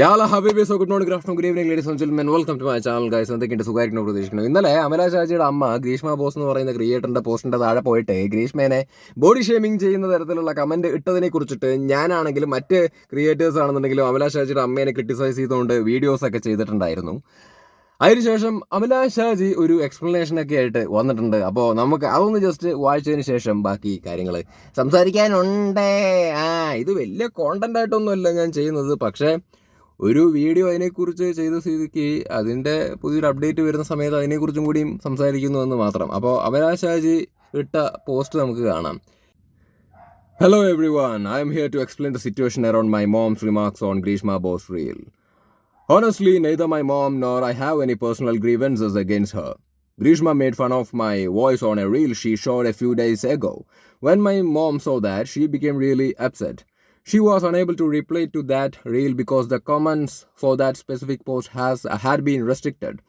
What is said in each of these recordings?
യാല ഹബീബി so good morning afternoon good evening ladies and gentlemen welcome to my channel guys എന്തൊക്കെയുണ്ട്? സുഖമായിരിക്കണം പ്രതീക്ഷിക്കുന്നു. ഇന്നലെ അമല ഷാജിയുടെ അമ്മ ഗ്രീഷ്മ ബോസ് എന്ന് പറയുന്ന ക്രിയേറ്ററിന്റെ പോസ്റ്റിന്റെ താഴെ പോയിട്ട് ഗ്രീഷ്മേനെ ബോഡി ഷേമിംഗ് ചെയ്യുന്ന തരത്തിലുള്ള കമന്റ് ഇട്ടതിനെ കുറിച്ചിട്ട് ഞാനാണെങ്കിലും മറ്റ് ക്രിയേറ്റേഴ്സ് ആണെന്നുണ്ടെങ്കിലും അമല ഷാജിയുടെ അമ്മേനെ ക്രിട്ടിസൈസ് ചെയ്തുകൊണ്ട് വീഡിയോസ് ഒക്കെ ചെയ്തിട്ടുണ്ടായിരുന്നു. അതിനുശേഷം അമല ഷാജി ഒരു എക്സ്പ്ലനേഷൻ ഒക്കെ ആയിട്ട് വന്നിട്ടുണ്ട്. അപ്പോൾ നമുക്ക് അതൊന്ന് ജസ്റ്റ് വായിച്ചതിന് ശേഷം ബാക്കി കാര്യങ്ങൾ സംസാരിക്കാനുണ്ടേ. ആ ഇത് വലിയ കോണ്ടന്റ് ആയിട്ടൊന്നുമല്ല ഞാൻ ചെയ്യുന്നത്. പക്ഷേ ഒരു വീഡിയോ അതിനെക്കുറിച്ച് ചെയ്ത സ്ഥിതിക്ക് അതിന്റെ പുതിയൊരു അപ്ഡേറ്റ് വരുന്ന സമയത്ത് അതിനെക്കുറിച്ചും കൂടിയും സംസാരിക്കുന്നു എന്ന് മാത്രം. അപ്പോൾ അവരാശാജി ഇട്ട പോസ്റ്റ് നമുക്ക് കാണാം. Hello everyone I'm here to explain the situation around my mom remarks on Grishma Bose reel honestly neither my mom nor I have any personal grievances against her Grishma made fun of my voice on a reel she showed a few days ago when my mom so that she became really upset She was unable to reply to that reel because the comments for that specific post has had been restricted.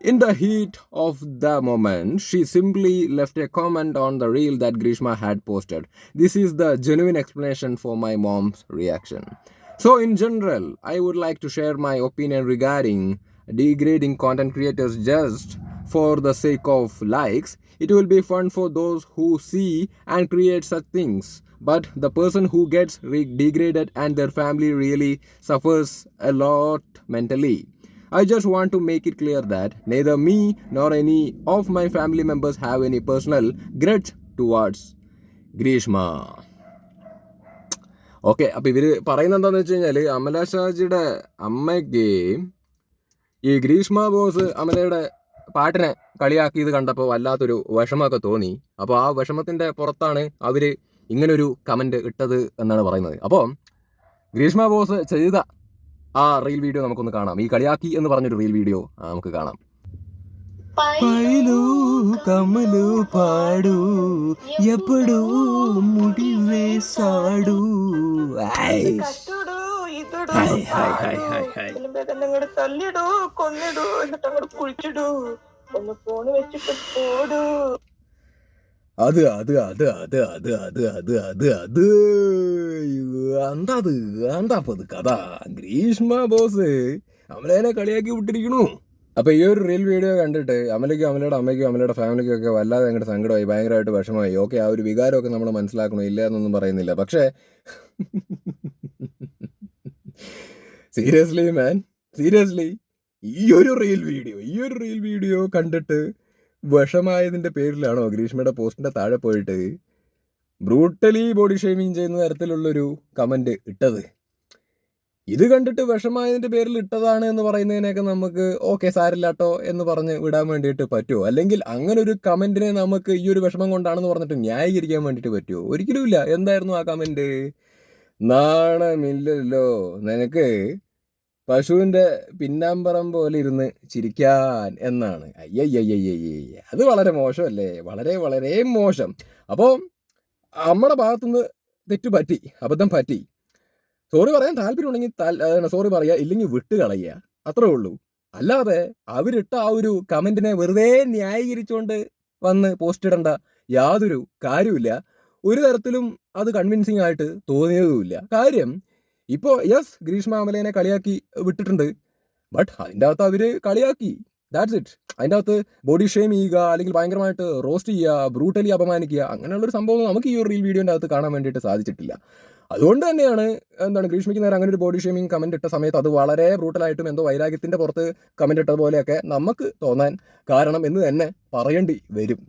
In the heat of the moment, she simply left a comment on the reel that Grishma had posted. This is the genuine explanation for my mom's reaction. So, in general, I would like to share my opinion regarding degrading content creators just for the sake of likes. It will be fun for those who see and create such things. But the person who gets re- degraded and their family really suffers a lot mentally. I just want to make it clear that neither me nor any of my family members have any personal grudge towards Grishma. Okay അപ്പോൾ ഇവർ പറയുന്നത് എന്താണെന്ന് വെച്ച് കഴിഞ്ഞാൽ അമല ഷാജിയുടെ അമ്മയ്ക്ക് ഈ Greeshma boss അമലയുടെ പാട്ടിനെ കളിയാക്കിയത് കണ്ടപ്പോൾ വല്ലാത്തൊരു വിഷമമൊക്കെ തോന്നി അപ്പോൾ ആ വിഷമത്തിന്റെ പുറത്താണ് അവർ ഇങ്ങനൊരു കമന്റ് ഇട്ടത് എന്നാണ് പറയുന്നത് അപ്പോൾ ഗ്രീഷ്മ ബോസ് ചെയ്ത ആ റീൽ വീഡിയോ നമുക്കൊന്ന് കാണാം ഈ കളിയാക്കി എന്ന് പറഞ്ഞൊരു റീൽ വീഡിയോ നമുക്ക് കാണാം పైలు కమలు పాడు ఎప్పుడు ముడి వేసాడు కట్టుడు ఇతడు hi, hi, hi, hi, hi. അങ്ങോട്ട് തല്ലിടു കൊന്നിടു എന്നിട്ട് അങ്ങോട്ട് കുഴിച്ചിടു ഒന്ന് ഫോണ് വെച്ചിട്ട് പോടു അത് അത് അത് അത് അത് അത് അത് അത് അത്. എന്താ അത്? കഥ? ഗ്രീഷ്മ ബോസ് അമലേനെ കളിയാക്കി വിട്ടിരിക്കണു. അപ്പൊ ഈ ഒരു റീൽ വീഡിയോ കണ്ടിട്ട് അമലയ്ക്കും അമലയുടെ അമ്മയ്ക്കും അമലയുടെ ഫാമിലിക്കും ഒക്കെ വല്ലാതെ അങ്ങോട്ട് സങ്കടമായി ഭയങ്കരമായിട്ട് വിഷമമായി. ഓക്കെ ആ ഒരു വികാരമൊക്കെ നമ്മൾ മനസ്സിലാക്കണോ? ഇല്ല എന്നൊന്നും പറയുന്നില്ല. പക്ഷേ സീരിയസ്ലി മാൻ സീരിയസ്ലി ഈ ഒരു റീൽ വീഡിയോ ഈ ഒരു റീൽ വീഡിയോ കണ്ടിട്ട് വിഷമായതിന്റെ പേരിലാണോ ഗ്രീഷ്മയുടെ പോസ്റ്റിന്റെ താഴെ പോയിട്ട് ബ്രൂട്ടലി ബോഡി ഷേമിങ് ചെയ്യുന്ന തരത്തിലുള്ളൊരു കമന്റ് ഇട്ടത്? ഇത് കണ്ടിട്ട് വിഷമായതിന്റെ പേരിൽ ഇട്ടതാണ് എന്ന് പറയുന്നതിനൊക്കെ നമുക്ക് ഓക്കെ സാരില്ലാട്ടോ എന്ന് പറഞ്ഞ് വിടാൻ വേണ്ടിയിട്ട് പറ്റുമോ അല്ലെങ്കിൽ അങ്ങനെ ഒരു കമന്റിനെ നമുക്ക് ഈ ഒരു വിഷമം കൊണ്ടാണെന്ന് പറഞ്ഞിട്ട് ന്യായീകരിക്കാൻ വേണ്ടിയിട്ട് പറ്റുമോ ഒരിക്കലും ഇല്ല. എന്തായിരുന്നു ആ കമന്റ് നാണമില്ലല്ലോ. നിനക്ക് പശുവിന്റെ പിന്നാമ്പറം പോലെ ഇരുന്ന് ചിരിക്കാൻ എന്നാണ്. അയ്യയ്യയ്യയ്യയ്യ അത് വളരെ മോശമല്ലേ? വളരെ വളരെ മോശം. അപ്പോൾ നമ്മുടെ ഭാഗത്തുനിന്ന് തെറ്റു പറ്റി അബദ്ധം പറ്റി. സോറി പറയാൻ താല്പര്യമുണ്ടെങ്കിൽ സോറി പറയുക ഇല്ലെങ്കിൽ വിട്ട് കളയുക അത്രേ ഉള്ളൂ. അല്ലാതെ അവരിട്ട ആ ഒരു കമന്റിനെ വെറുതെ ന്യായീകരിച്ചുകൊണ്ട് വന്ന് പോസ്റ്റ് ഇടേണ്ട യാതൊരു കാര്യമില്ല ഒരു തരത്തിലും അത് കൺവിൻസിങ് ആയിട്ട് തോന്നിയതുമില്ല. കാര്യം ഇപ്പോൾ യെസ് ഗ്രീഷ്മ അമലേനെ കളിയാക്കി വിട്ടിട്ടുണ്ട്. ബട്ട് അതിന്റെ അകത്ത് അവർ കളിയാക്കി. ദാറ്റ്സ് ഇറ്റ് അതിന്റെ അകത്ത് ബോഡി ഷെയിം ചെയ്യുക അല്ലെങ്കിൽ ഭയങ്കരമായിട്ട് റോസ്റ്റ് ചെയ്യുക ബ്രൂട്ടലി അപമാനിക്കുക അങ്ങനെയുള്ളൊരു സംഭവം നമുക്ക് ഈ ഒരു റീൽ വീഡിയോന്റെ അകത്ത് കാണാൻ വേണ്ടിയിട്ട് സാധിച്ചിട്ടില്ല. അതുകൊണ്ട് തന്നെയാണ് എന്താണ് ഗ്രീഷ്മയ്ക്ക് നേരെ അങ്ങനെ ഒരു ബോഡി ഷെയിമിങ് കമന്റ് ഇട്ട സമയത്ത് അത് വളരെ ബ്രൂട്ടലായിട്ടും എന്തോ വൈരാഗ്യത്തിന്റെ പുറത്ത് കമന്റ് ഇട്ടതുപോലെയൊക്കെ നമുക്ക് തോന്നാൻ കാരണം എന്ന് തന്നെ പറയേണ്ടി വരും.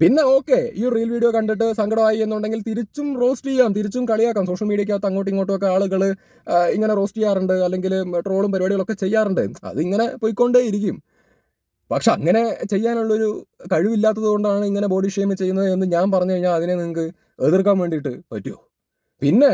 പിന്നെ ഓക്കെ ഈ റീൽ വീഡിയോ കണ്ടിട്ട് സങ്കടമായി എന്നുണ്ടെങ്കിൽ തിരിച്ചും റോസ്റ്റ് ചെയ്യാം തിരിച്ചും കളിയാക്കാം. സോഷ്യൽ മീഡിയക്കകത്ത് അങ്ങോട്ടും ഇങ്ങോട്ടും ഒക്കെ ആളുകൾ ഇങ്ങനെ റോസ്റ്റ് ചെയ്യാറുണ്ട് അല്ലെങ്കിൽ ട്രോളും പരിപാടികളൊക്കെ ചെയ്യാറുണ്ട്. അതിങ്ങനെ പോയിക്കൊണ്ടേ ഇരിക്കും പക്ഷെ അങ്ങനെ ചെയ്യാനുള്ളൊരു കഴിവില്ലാത്തത് കൊണ്ടാണ് ഇങ്ങനെ ബോഡി ഷെയിം ചെയ്യുന്നത് എന്ന് ഞാൻ പറഞ്ഞു കഴിഞ്ഞാൽ അതിനെ നിങ്ങൾക്ക് എതിർക്കാൻ വേണ്ടിയിട്ട് പറ്റുമോ? പിന്നെ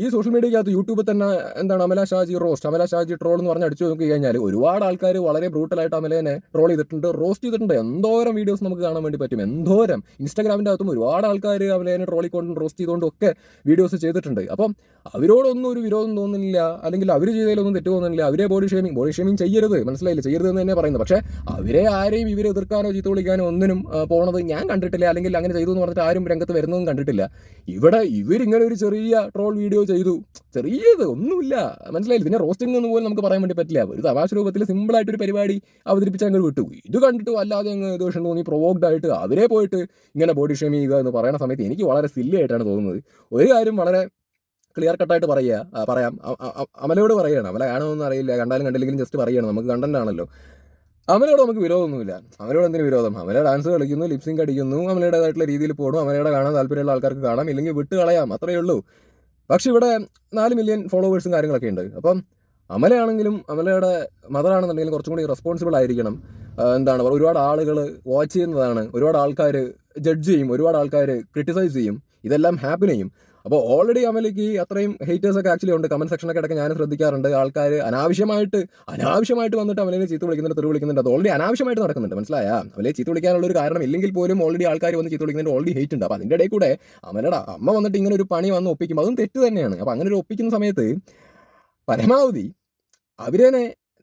ഈ സോഷ്യൽ മീഡിയക്കകത്ത് യൂട്യൂബിൽ തന്നെ എന്താണ് അമല ഷാജി റോസ്റ്റ് അമല ഷാജി ട്രോൾ എന്ന് പറഞ്ഞ് അടിച്ചു നോക്കി കഴിഞ്ഞാൽ ഒരുപാട് ആൾക്കാർ വളരെ ബ്രൂട്ടലായിട്ട് അമലേനെ ട്രോൾ ചെയ്തിട്ടുണ്ട് റോസ്റ്റ് ചെയ്തിട്ടുണ്ട്. എന്തോരം വീഡിയോസ് നമുക്ക് കാണാൻ വേണ്ടി പറ്റും എന്തോരം. ഇൻസ്റ്റാഗ്രാമിന്റെ അകത്തും ഒരുപാട് ആൾക്കാർ അമലേനെ ട്രോളിക്കൊണ്ടും റോസ്റ്റ് ചെയ്തുകൊണ്ടും ഒക്കെ വീഡിയോസ് ചെയ്തിട്ടുണ്ട്. അപ്പം അവരോടൊന്നും ഒരു വിരോധം തോന്നുന്നില്ല അല്ലെങ്കിൽ അവർ ചെയ്തതിലൊന്നും തെറ്റ് തോന്നുന്നില്ല. അവരെ ബോഡി ഷേമിങ് ബോഡി ഷേമിങ് ചെയ്യരുത് മനസ്സിലായില്ല? ചെയ്യരുത് എന്ന് തന്നെ പറയുന്നത്. പക്ഷേ അവരെ ആരെയും ഇവരെ എതിർക്കാനോ ചീത്ത വിളിക്കാനോ ഒന്നിനും പോണത് ഞാൻ കണ്ടിട്ടില്ല അല്ലെങ്കിൽ അങ്ങനെ ചെയ്തു എന്ന് പറഞ്ഞിട്ട് ആരും രംഗത്ത് വരുന്നതും കണ്ടിട്ടില്ല. ഇവിടെ ഇവരിങ്ങനെ ഒരു ചെറിയ ട്രോൾ വീഡിയോ ചെയ്തു. ചെറിയത് ഒന്നുമില്ല. മനസ്സിലായില്ല? പിന്നെ റോസ്റ്റിംഗ് എന്ന് പോലും നമുക്ക് പറയാൻ വേണ്ടി പറ്റില്ല. ഒരു തമാശ രൂപത്തിൽ സിമ്പിളായിട്ട് ഒരു പരിപാടി അവതരിപ്പിച്ച് അങ്ങ് വിട്ടു. ഇത് കണ്ടിട്ട് വല്ലാതെ അങ്ങ് ദോഷം തോന്നി. പ്രൊവോക്ഡ് ആയിട്ട് അവരെ പോയിട്ട് ഇങ്ങനെ ബോഡി ഷേം ചെയ്യുക എന്ന് പറയുന്ന സമയത്ത് എനിക്ക് വളരെ സില്ലി ആയിട്ടാണ് തോന്നുന്നത്. ഒരു കാര്യം വളരെ ക്ലിയർ കട്ടായിട്ട് പറയുക പറയാം. അമലയോട് പറയുകയാണ് അമല കാണുമെന്ന് അറിയില്ല. കണ്ടാലും കണ്ടില്ലെങ്കിലും ജസ്റ്റ് പറയുകയാണ് നമുക്ക് കണ്ടന്റ് ആണല്ലോ അമലയോട് നമുക്ക് വിരോധമൊന്നുമില്ല. അമലയോട് എന്തിനു വിരോധം? അമല ഡാൻസ് കളിക്കുന്നു ലിപ്സിംഗ് അടിക്കുന്നു അമലയുടേതായിട്ടുള്ള രീതിയിൽ പോകണം അമലയുടെ കാണാൻ താല്പര്യമുള്ള ആൾക്കാർക്ക് കാണാം. ഇല്ലെങ്കിൽ വിട്ട് കളയാം അത്രയേ ഉള്ളൂ. പക്ഷെ ഇവിടെ നാല് മില്യൺ ഫോളോവേഴ്സും കാര്യങ്ങളൊക്കെ ഉണ്ട്. അപ്പം അമലയാണെങ്കിലും അമലയുടെ മദറാണെന്നുണ്ടെങ്കിലും കുറച്ചും കൂടി റെസ്പോൺസിബിൾ ആയിരിക്കണം. എന്താണ് പറയുക ഒരുപാട് ആളുകൾ വാച്ച് ചെയ്യുന്നതാണ്. ഒരുപാട് ആൾക്കാർ ജഡ്ജ് ചെയ്യും. ഒരുപാട് ആൾക്കാർ ക്രിട്ടിസൈസ് ചെയ്യും. ഇതെല്ലാം ഹാപ്പൻ ചെയ്യും. അപ്പോൾ ഓൾറെഡി അമലയ്ക്ക് അത്രയും ഹേറ്റേഴ്സ് ഒക്കെ ആക്ച്വലി ഉണ്ട്. കമന്റ് സെക്ഷനൊക്കെ ഇടയ്ക്ക് ഞാൻ ശ്രദ്ധിക്കാറുണ്ട്. ആൾക്കാർ അനാവശ്യമായിട്ട് അനാവശ്യമായിട്ട് വന്നിട്ട് അമലിനെ ചീത്ത വിളിക്കുന്നുണ്ട് തെറി വിളിക്കുന്നുണ്ട്. അത് ഓൾറെഡി അനാവശ്യമായിട്ട് നടക്കുന്നുണ്ട്. മനസ്സിലായ? അമലെ ചീത്ത വിളിക്കാനുള്ള ഒരു കാരണം ഇല്ലെങ്കിൽ പോലും ഓൾറെഡി ആൾക്കാർ വന്ന് ചീത്ത വിളിക്കുന്നുണ്ട്. ഓൾറെഡി ഹേറ്റ് ഉണ്ട്. അപ്പോൾ അതിന്റെ ഇടയിൽ കൂടെ അമലയുടെ അമ്മ വന്നിട്ട് ഇങ്ങനെ ഒരു പണി വന്ന് ഒപ്പിക്കും അതും തെറ്റ് തന്നെയാണ്. അപ്പോൾ അങ്ങനെ ഒരു ഒപ്പിക്കുന്ന സമയത്ത് പരമാവധി അവരെ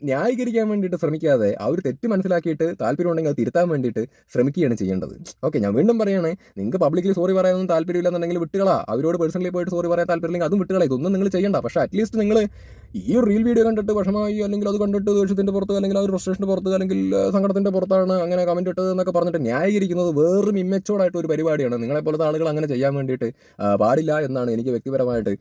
ന്യായീകരിക്കാൻ വേണ്ടിയിട്ട് ശ്രമിക്കാതെ ആ ഒരു തെറ്റ് മനസ്സിലാക്കിയിട്ട് താല്പര്യമുണ്ടെങ്കിൽ അത് തിരുത്താൻ വേണ്ടിയിട്ട് ശ്രമിക്കുകയാണ് ചെയ്യേണ്ടത്. ഓക്കെ ഞാൻ വീണ്ടും പറയണേ നിങ്ങൾക്ക് പബ്ലിക്കലി സോറി പറയാനൊന്നും താല്പര്യമില്ലെന്നുണ്ടെങ്കിൽ വിട്ടുകളാ. അവരോട് പേഴ്സണലി പോയിട്ട് സോറി പറയാൻ താല്പര്യമില്ലെങ്കിൽ അതും വിട്ടുകളാ. ഇതൊന്നും നിങ്ങൾ ചെയ്യണ്ട. പക്ഷേ അറ്റ്ലീസ്റ്റ് നിങ്ങൾ ഈ ഒരു റീൽ വീഡിയോ കണ്ടിട്ട് വിഷമമായി അല്ലെങ്കിൽ അത് കണ്ടിട്ട് ദേഷ്യത്തിന്റെ പുറത്ത് അല്ലെങ്കിൽ ആ ഒരു ഫ്രസ്ട്രേഷന്റെ പുറത്ത് അല്ലെങ്കിൽ സംഘടത്തിന്റെ പുറത്താണ് അങ്ങനെ കമന്റ് ഇട്ടത് എന്നൊക്കെ പറഞ്ഞിട്ട് ന്യായീകരിക്കുന്നത് വേറും ഇമ്മച്ചോടായിട്ട് ഒരു പരിപാടിയാണ്. നിങ്ങളെപ്പോലത്തെ ആളുകൾ അങ്ങനെ ചെയ്യാൻ വേണ്ടിയിട്ട് പാടില്ല എന്നാണ് എനിക്ക് വ്യക്തിപരമായിട്ട്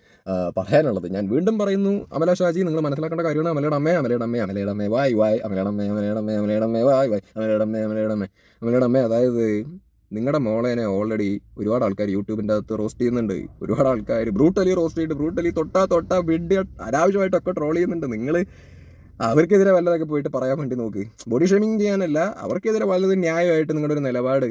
പറയാനുള്ളത്. ഞാൻ വീണ്ടും പറയുന്നു അമല ഷാജി നിങ്ങൾ മനസ്സിലാക്കേണ്ട കാര്യമാണ് അമലയുടെ അമ്മയെ അമലയുടെ അമ്മ അമലയുടെ അമ്മ വായ് വായ്. അമലയിടമേ അമലയിടമേ അമലയിടമേ വായ് വായ്. അമലയിടമേ അമലയിടമേ അമലയുടെ അമ്മ അമലയുടെ അമ്മ അതായത് നിങ്ങളുടെ മോളേനെ ഓൾറെഡി ഒരുപാട് ആൾക്കാർ യൂട്യൂബിന്റെ അകത്ത് റോസ്റ്റ് ചെയ്യുന്നുണ്ട്. ഒരുപാട് ആൾക്കാർ ബ്രൂട്ടലി റോസ്റ്റ് ചെയ്തിട്ട് ബ്രൂട്ടലി തൊട്ടാ തൊട്ടാ വിഡ് അനാവശ്യമായിട്ടൊക്കെ ട്രോൾ ചെയ്യുന്നുണ്ട്. നിങ്ങൾ അവർക്കെതിരെ വല്ലതൊക്കെ പോയിട്ട് പറയാൻ വേണ്ടി നോക്ക്. ബോഡി ഷേമിങ് ചെയ്യാനല്ല അവർക്കെതിരെ വല്ലത് ന്യായമായിട്ട് നിങ്ങളുടെ ഒരു നിലപാട്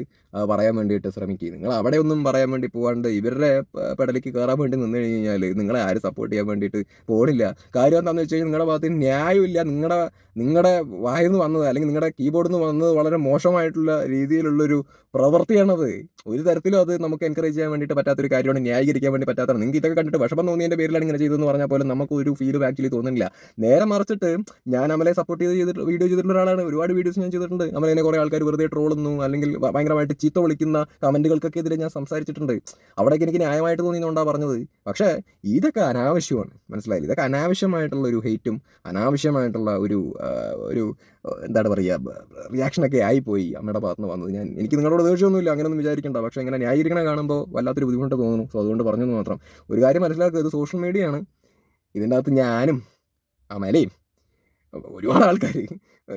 പറയാൻ വേണ്ടിയിട്ട് ശ്രമിക്കുക നിങ്ങൾ അവിടെ ഒന്നും പറയാൻ വേണ്ടി പോകാണ്ട് ഇവരുടെ പെടലിക്ക് കയറാൻ വേണ്ടി നിന്ന് കഴിഞ്ഞ് കഴിഞ്ഞാൽ നിങ്ങളെ ആരും സപ്പോർട്ട് ചെയ്യാൻ വേണ്ടിയിട്ട് പോണില്ല. കാര്യം എന്താണെന്ന് വെച്ച് കഴിഞ്ഞാൽ നിങ്ങളുടെ ഭാഗത്ത് ന്യായമില്ല. നിങ്ങളുടെ നിങ്ങളുടെ വായിൽ നിന്ന് വന്നത് അല്ലെങ്കിൽ നിങ്ങളുടെ കീബോർഡിൽ നിന്ന് വന്നത് വളരെ മോശമായിട്ടുള്ള രീതിയിലുള്ളൊരു പ്രവൃത്തിയാണത്. ഒരു തരത്തിലും അത് നമുക്ക് എൻകറേജ് ചെയ്യാൻ വേണ്ടിയിട്ട് പറ്റാത്തൊരു കാര്യമാണ് ന്യായീകരിക്കാൻ വേണ്ടി പറ്റാത്തതാണ്. നിങ്ങൾക്ക് ഇതൊക്കെ കണ്ടിട്ട് വിഷമം തോന്നിയതിന്റെ പേരിലാണ് ഇങ്ങനെ ചെയ്തതെന്ന് പറഞ്ഞാൽ പോലും നമുക്ക് ഒരു ഫീലും ആക്ച്വലി തോന്നുന്നില്ല. നേരെ മറിച്ചിട്ട് ഞാൻ അമലെ സപ്പോർട്ട് ചെയ്ത് ചെയ്തിട്ട് വീഡിയോ ചെയ്തിട്ടുള്ള ഒരാളാണ്. ഒരുപാട് വീഡിയോസ് ഞാൻ ചെയ്തിട്ടുണ്ട്. അമലേനെ കുറേ ആൾക്കാർ വെറുതെ ട്രോളുന്നു അല്ലെങ്കിൽ ഭയങ്കരമായിട്ട് ചീത്ത വിളിക്കുന്ന കമന്റുകൾക്കൊക്കെ എതിരെ ഞാൻ സംസാരിച്ചിട്ടുണ്ട്. അവിടെയൊക്കെ എനിക്ക് ന്യായമായിട്ട് തോന്നിയെന്നുകൊണ്ടാണ് പറഞ്ഞത്. പക്ഷേ ഇതൊക്കെ അനാവശ്യമാണ്. മനസ്സിലായില്ല? ഇതൊക്കെ അനാവശ്യമായിട്ടുള്ള ഒരു ഹെയ്റ്റും അനാവശ്യമായിട്ടുള്ള ഒരു ഒരു എന്താണ് പറയുക റിയാക്ഷനൊക്കെ ആയിപ്പോയി അമ്മയുടെ ഭാഗത്ത് നിന്ന് വന്നത്. ഞാൻ എനിക്ക് നിങ്ങളോട് ദേഷ്യമൊന്നുമില്ല. അങ്ങനെയൊന്നും വിചാരിക്കണ്ട. പക്ഷേ ഇങ്ങനെ ന്യായീകരണ കാണുമ്പോൾ വല്ലാത്തൊരു ബുദ്ധിമുട്ട് തോന്നുന്നു. സോ അതുകൊണ്ട് പറഞ്ഞെന്ന് മാത്രം. ഒരു കാര്യം മനസ്സിലാക്കുക. ഇത് സോഷ്യൽ മീഡിയയാണ് ഇതിന്റെ അകത്ത് ഞാനും അമലയും ഒരുപാട് ആൾക്കാർ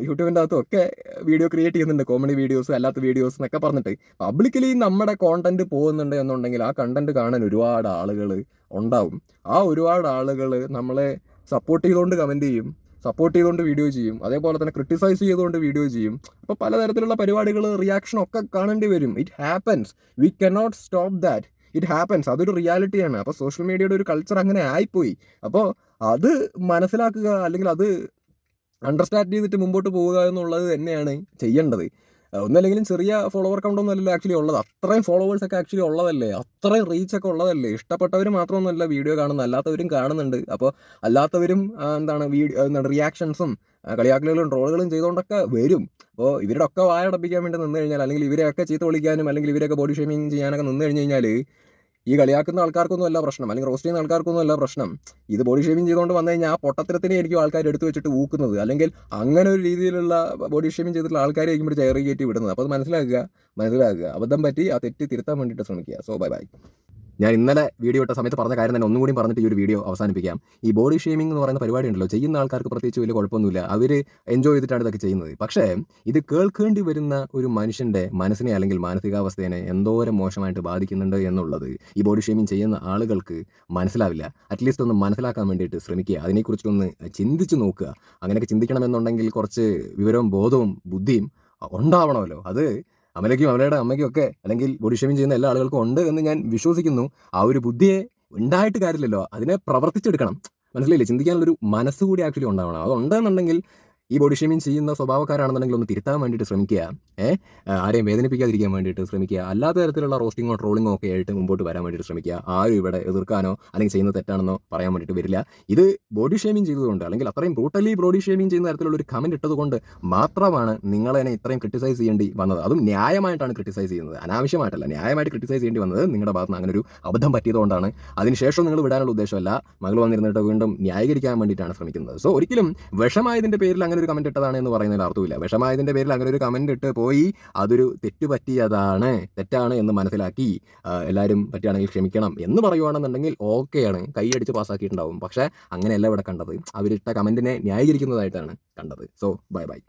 യൂട്യൂബിന്റെ ഒക്കെ വീഡിയോ ക്രിയേറ്റ് ചെയ്യുന്നുണ്ട്. കോമഡി വീഡിയോസ് അല്ലാത്ത വീഡിയോസ് എന്നൊക്കെ പറഞ്ഞിട്ട്. പബ്ലിക്കലി നമ്മുടെ കോണ്ടന്റ് പോകുന്നുണ്ട് എന്നുണ്ടെങ്കിൽ ആ കണ്ടന്റ് കാണാൻ ഒരുപാട് ആളുകൾ ഉണ്ടാവും. ആ ഒരുപാട് ആളുകൾ നമ്മളെ സപ്പോർട്ട് ചെയ്തുകൊണ്ട് കമന്റ് ചെയ്യും സപ്പോർട്ട് ചെയ്തുകൊണ്ട് വീഡിയോ ചെയ്യും അതേപോലെ തന്നെ ക്രിട്ടിസൈസ് ചെയ്തുകൊണ്ട് വീഡിയോ ചെയ്യും. അപ്പോൾ പലതരത്തിലുള്ള പരിപാടികൾ റിയാക്ഷൻ ഒക്കെ കാണേണ്ടി വരും. It happens we cannot stop that it happens അതൊരു റിയാലിറ്റിയാണ് അപ്പോൾ സോഷ്യൽ മീഡിയയുടെ ഒരു കൾച്ചർ അങ്ങനെ ആയിപ്പോയി. അപ്പോൾ അത് മനസ്സിലാക്കുക അല്ലെങ്കിൽ അത് അണ്ടർസ്റ്റാൻഡ് ചെയ്തിട്ട് മുമ്പോട്ട് പോവുക എന്നുള്ളത് തന്നെയാണ് ചെയ്യേണ്ടത്. ഒന്നല്ലെങ്കിലും ചെറിയ ഫോളോവർ കൗണ്ട് ഒന്നും അല്ലല്ലോ ആക്ച്വലി ഉള്ളത്. അത്രയും ഫോളോവേഴ്സ് ഒക്കെ ആക്ച്വലി ഉള്ളതല്ലേ? അത്രയും റീച്ച് ഒക്കെ ഉള്ളതല്ലേ? ഇഷ്ടപ്പെട്ടവർ മാത്രമൊന്നുമല്ല വീഡിയോ കാണുന്നത്. അല്ലാത്തവരും കാണുന്നുണ്ട്. അപ്പോൾ അല്ലാത്തവരും എന്താണ് വീഡിയോ എന്താണ് റിയാക്ഷൻസും കളിയാക്കലുകളും ട്രോളുകളും ചെയ്തുകൊണ്ടൊക്കെ വരും. അപ്പോൾ ഇവരുടെ ഒക്കെ വായടപ്പിക്കാൻ വേണ്ടി നിന്ന് കഴിഞ്ഞാൽ അല്ലെങ്കിൽ ഇവരെയൊക്കെ ചീത്ത വിളിക്കാനും അല്ലെങ്കിൽ ഇവരെയൊക്കെ ബോഡി ഷേമിങ് ചെയ്യാനൊക്കെ നിന്ന് കഴിഞ്ഞ് കഴിഞ്ഞാൽ ഈ കളിയാക്കുന്ന ആൾക്കാർക്കൊന്നും അല്ല പ്രശ്നം. അല്ലെങ്കിൽ റോസ്റ്റ് ചെയ്യുന്ന ആൾക്കാർക്കൊന്നും അല്ല പ്രശ്നം. ഇത് ബോഡി ഷേമിംഗ് ചെയ്തുകൊണ്ട് വന്നു കഴിഞ്ഞാൽ ആ പൊട്ടത്തരത്തിനെ ആയിരിക്കും ആൾക്കാർ എടുത്തു വെച്ചിട്ട് ഊക്കുന്നത്. അല്ലെങ്കിൽ അങ്ങനെ ഒരു രീതിയിലുള്ള ബോഡി ഷേമിംഗ് ചെയ്തിട്ടുള്ള ആൾക്കാരായിരിക്കും ഇവിടെ ചെയറി കയറ്റി വിടുന്നത്. അപ്പോൾ അത് മനസ്സിലാക്കുക. മനസ്സിലാക്കുക. അബദ്ധം പറ്റി ആ തെറ്റ് തിരുത്താൻ വേണ്ടിയിട്ട് ശ്രമിക്കുക. സോ ബൈ ബൈ ഞാൻ ഇന്നലെ വീഡിയോ ഇട്ട സമയത്ത് പറഞ്ഞ കാര്യം തന്നെ ഒന്നും കൂടി പറഞ്ഞിട്ട് ഈ ഒരു വീഡിയോ അവസാനിപ്പിക്കാം. ഈ ബോഡി ഷേമിംഗ് എന്ന് പറയുന്ന പരിപാടി ഉണ്ടല്ലോ ചെയ്യുന്ന ആൾക്കാർക്ക് പ്രത്യേകിച്ച് വലിയ കുഴപ്പമൊന്നുമില്ല. അവർ എൻജോയ് ചെയ്തിട്ടാണ് ഇതൊക്കെ ചെയ്യുന്നത്. പക്ഷേ ഇത് കേൾക്കേണ്ടി വരുന്ന ഒരു മനുഷ്യന്റെ മനസ്സിനെ അല്ലെങ്കിൽ മാനസികാവസ്ഥയെ എന്തോരം മോശമായിട്ട് ബാധിക്കുന്നുണ്ട് എന്നുള്ളത് ഈ ബോഡി ഷേമിംഗ് ചെയ്യുന്ന ആളുകൾക്ക് മനസ്സിലാവില്ല. അറ്റ്ലീസ്റ്റ് ഒന്ന് മനസ്സിലാക്കാൻ വേണ്ടിയിട്ട് ശ്രമിക്കുക. അതിനെക്കുറിച്ചൊന്ന് ചിന്തിച്ച് നോക്കുക. അങ്ങനെയൊക്കെ ചിന്തിക്കണമെന്നുണ്ടെങ്കിൽ കുറച്ച് വിവരവും ബോധവും ബുദ്ധിയും ഉണ്ടാവണമല്ലോ. അത് അമലയ്ക്കും അമലയുടെ അമ്മയ്ക്കും ഒക്കെ അല്ലെങ്കിൽ ബോഡി ഷേമിംഗ് ചെയ്യുന്ന എല്ലാ ആളുകൾക്കും ഉണ്ട് എന്ന് ഞാൻ വിശ്വസിക്കുന്നു. ആ ഒരു ബുദ്ധിയെ ഉണ്ടായിട്ട് കാര്യമില്ലല്ലോ. അതിനെ പ്രവർത്തിച്ചെടുക്കണം. മനസ്സിലായില്ലേ? ചിന്തിക്കാനുള്ളൊരു മനസ്സ് കൂടി ആക്ച്വലി ഉണ്ടാവണം. അതുണ്ടെന്നുണ്ടെങ്കിൽ ഈ ബോഡി ഷേമിങ് ചെയ്യുന്ന സ്വഭാവക്കാരാണെന്നുണ്ടെങ്കിൽ ഒന്ന് തിരുത്താൻ വേണ്ടിയിട്ട് ശ്രമിക്കുക. ഏഹ് ആരെയും വേദനിപ്പിക്കാതിരിക്കാൻ വേണ്ടിയിട്ട് ശ്രമിക്കുക. അല്ലാത്ത തരത്തിലുള്ള റോസ്റ്റിങ്ങോ ട്രോളിങ്ങോ ഒക്കെ ആയിട്ട് മുമ്പോട്ട് വരാൻ വേണ്ടിയിട്ട് ശ്രമിക്കുക. ആരും ഇവിടെ എതിർക്കാനോ അല്ലെങ്കിൽ ചെയ്യുന്ന തെറ്റാണെന്നോ പറയാൻ വേണ്ടിയിട്ട് വരില്ല. ഇത് ബോഡി ഷേമിങ് ചെയ്തുകൊണ്ട് അല്ലെങ്കിൽ അത്രയും ബ്രൂട്ടലി ബോഡി ഷേമിങ് ചെയ്യുന്ന തരത്തിലുള്ള ഒരു കമന്റ് ഇട്ടതുകൊണ്ട് മാത്രമാണ് നിങ്ങളെ ഇത്രയും ക്രിട്ടിസൈസ് ചെയ്യേണ്ടി വന്നത്. അതും ന്യായമായിട്ടാണ് ക്രിട്ടിസൈസ് ചെയ്യുന്നത്. അനാവശ്യമായിട്ടല്ല ന്യായമായിട്ട് ക്രിട്ടിസൈസ് ചെയ്യേണ്ടി വന്നത് നിങ്ങളുടെ ഭാഗത്ത് നിന്ന് അങ്ങനെ ഒരു അബദ്ധം പറ്റിയതുകൊണ്ടാണ്. അതിനുശേഷം നിങ്ങൾ വിടാനുള്ള ഉദ്ദേശമല്ല. മകൾ വന്നിരുന്നിട്ട് വീണ്ടും ന്യായീകരിക്കാൻ വേണ്ടിയിട്ടാണ് ശ്രമിക്കുന്നത്. സോ ഒരിക്കലും വിഷമായതിന്റെ പേരിൽ അങ്ങനെ ഒരു കമന്റ് ഇട്ടതാണ് എന്ന് പറയുന്നതിൽ അർത്ഥമില്ല വിഷമായതിന്റെ പേരിൽ അങ്ങനെ ഒരു കമന്റ് ഇട്ട് പോയി അതൊരു തെറ്റ് പറ്റിയതാണ് തെറ്റാണ് എന്ന് മനസ്സിലാക്കി എല്ലാവരും പറ്റുകയാണെങ്കിൽ ക്ഷമിക്കണം എന്ന് പറയുവാണെന്നുണ്ടെങ്കിൽ ഓക്കെയാണ് കൈയടിച്ച് പാസ്സാക്കിയിട്ടുണ്ടാവും പക്ഷേ അങ്ങനെയല്ല ഇവിടെ കണ്ടത്. അവരിട്ട കമന്റിനെ ന്യായീകരിക്കുന്നതായിട്ടാണ് കണ്ടത്. So bye bye